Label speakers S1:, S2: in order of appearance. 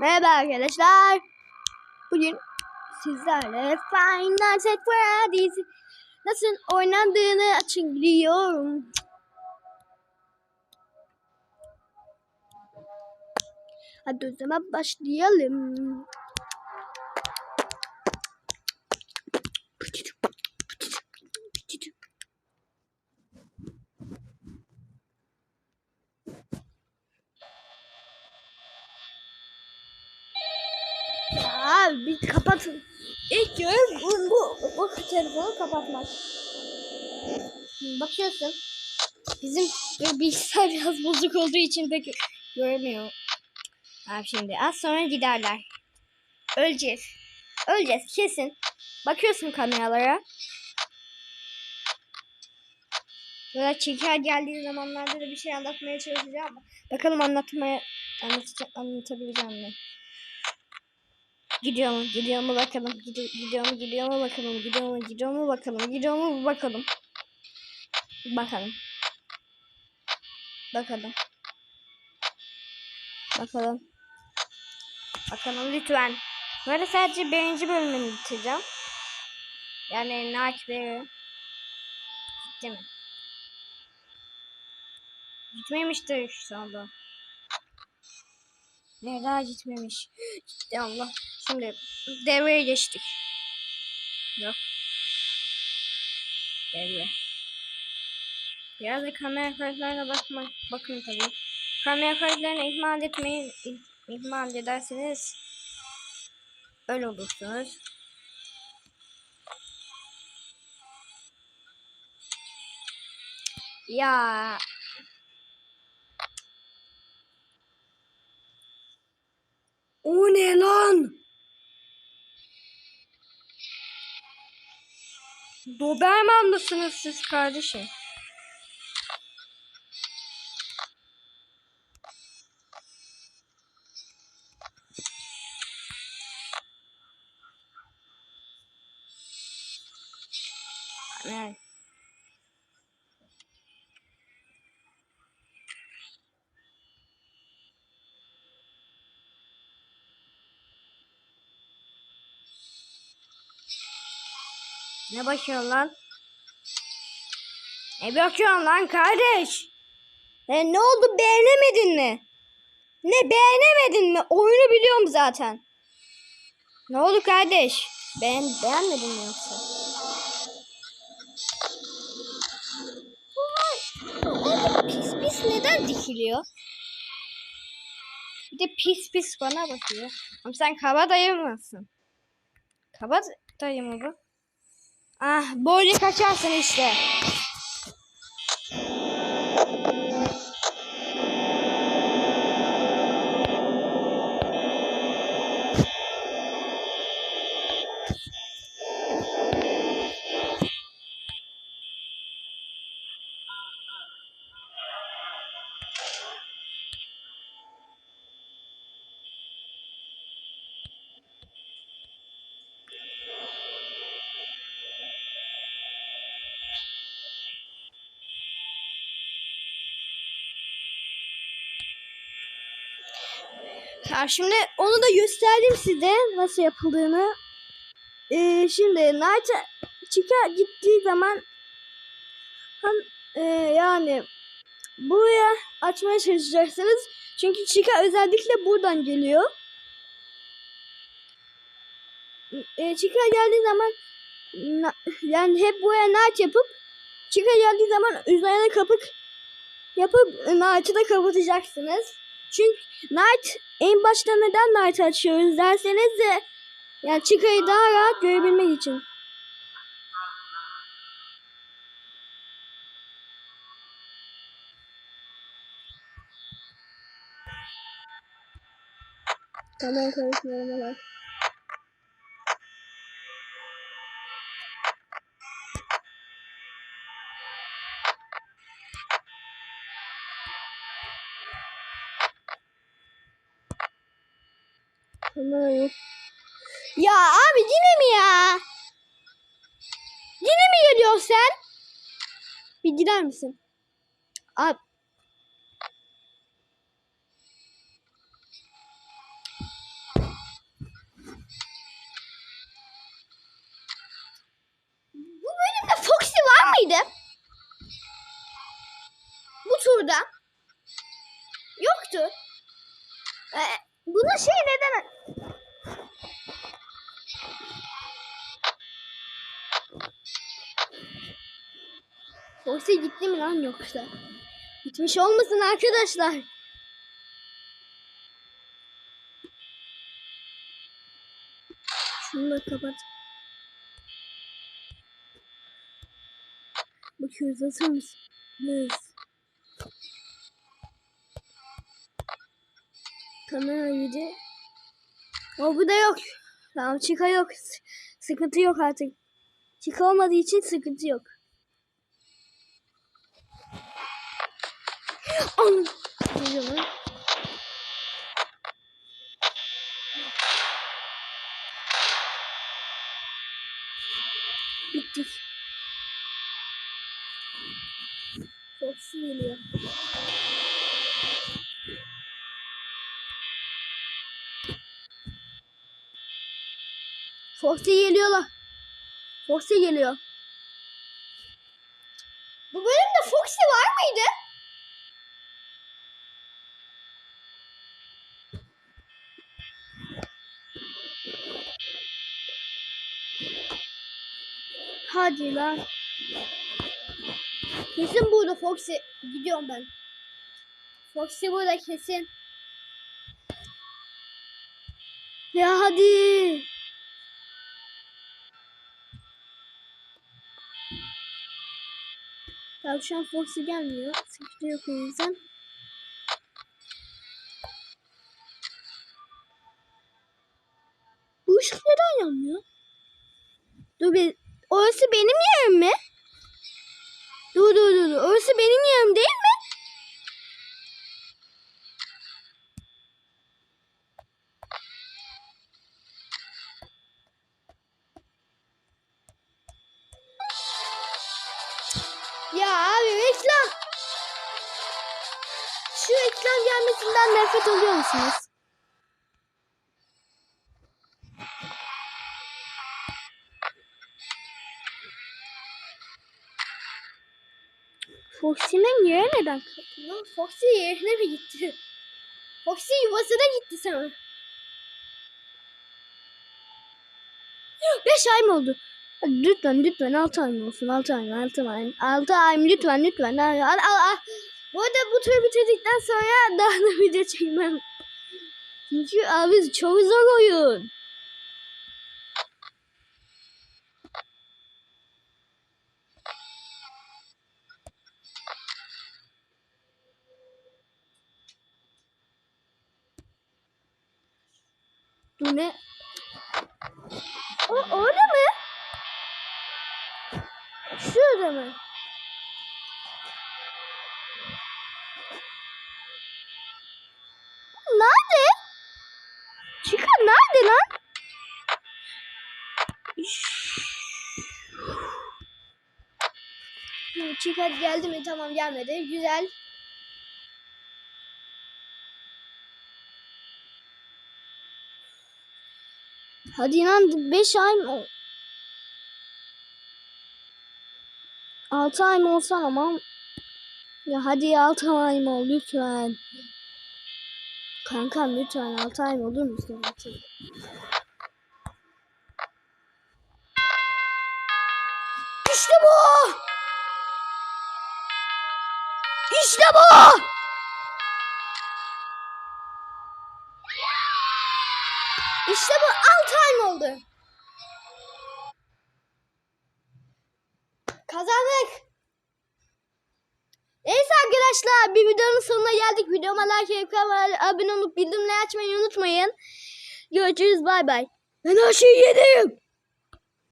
S1: Merhaba arkadaşlar. Bugün sizlerle Five Nights Freddy's nasıl oynandığını açıklıyorum. Hadi o zaman başlayalım. Ya bir kapatın. İlk görev bu, bu, bu telefonu kapatmak. Bakıyorsun. Bizim bilgisayar biraz bozuk olduğu için pek göremiyor. Abi şimdi az sonra giderler. Öleceğiz. Öleceğiz kesin. Bakıyorsun kameralara. Böyle çeker geldiği zamanlarda da bir şey anlatmaya çalışacağım. Bakalım anlatmaya anlatacak, anlatabileceğim mi? Gidiyor mu? Gidiyor mu bakalım? Gidiyor, gidiyor mu? Gidiyor mu bakalım? Gidiyor mu? Gidiyor mu bakalım? Gidiyor mu bakalım? Bakalım. Bakalım. Bakalım. Bakalım lütfen. Böyle sadece birinci bölümünü bitireceğim. Yani Night Bear'ı. Gitti mi? Gitmemiştir şu anda. Ne daha gitmemiş. Gitti Allah. Şimdi devreye geçtik. Yok. Devre. Biraz da kamera kayıtlarına bakma, bakın tabii. Kamera kayıtlarını ihmal etmeyin. İh- ihmal ederseniz öyle olursunuz. Ya o ne lan? Doberman mısınız siz kardeşim? Evet. Ne bakıyorsun lan? Ne bakıyorsun lan kardeş? E, ne oldu beğenemedin mi? Ne beğenemedin mi? Oyunu biliyorum zaten. Ne oldu kardeş? Beğen beğenmedin mi yoksa? Orada pis pis neden dikiliyor? Bir de pis pis bana bakıyor. Ama sen kaba dayı mısın? Kaba dayı mı bu? Ah böyle kaçarsın işte. Ya şimdi onu da gösterdim size nasıl yapıldığını. Ee, şimdi Night'a çıka gittiği zaman hem, e, yani buraya açmaya çalışacaksınız. Çünkü Chica özellikle buradan geliyor. E, Chica geldiği zaman na- yani hep buraya Night yapıp Chica geldiği zaman üzerine kapık yapıp Night'ı da kapatacaksınız. Çünkü Night en başta neden Night açıyoruz derseniz de yani Chica'yı daha rahat görebilmek için. Tamam bak. Hayır. Ya abi yine mi ya? Yine mi geliyorsun sen? Bir gider misin? Abi. Bu bölümde Foxy var mıydı? Bu turda. Yoktu. Ee, buna şey neden... Foxy gitti mi lan yoksa? Gitmiş olmasın arkadaşlar. Şunu da kapat. Bakıyoruz hazır mısınız? Kamera yedi. O bu da yok. Tamam çıka yok. S- Sıkıntı yok artık. Çıka olmadığı için sıkıntı yok. An. Geliyor lan. Bittik. Foxy geliyor. Foxy geliyor la. Foxy geliyor. Bu bölümde Foxy var mıydı? Hadi lan. Kesin burada Foxy. Gidiyorum ben. Foxy burada kesin. Ya hadi. Tabii şu an Foxy gelmiyor. Sıkıntı yok o yüzden. Gelmesinden nefret oluyor musunuz? Foxy'nin yeri neden kalktı? Foxy yerine mi gitti? Foxy yuvasına gitti sana. Beş ay mı oldu? Lütfen lütfen 6 ay mı olsun? 6 ay mı? 6 ay mı? 6 ay mı? Lütfen lütfen. Al, al, al. Bu arada bu turu bitirdikten sonra daha da video çekmem. Çünkü abi çok zor oyun. Bu ne? O orada mı? Şurada mı? Nerede? Çıkan nerede lan? Çıkan geldi mi? Tamam gelmedi. Güzel. Hadi inan 5 ay mı? 6 ay mı olsan ama ya hadi 6 ay mı ol lütfen. Kankam lütfen 6 ay olur musun? Lütfen. İşte bu! İşte bu! İşte bu 6 ay mı oldu? Kazandık. Neyse arkadaşlar bir videonun sonuna geldik. Videoma like kanalıma abone olup bildirimleri açmayı unutmayın. Görüşürüz bay bay. Ben her yedim.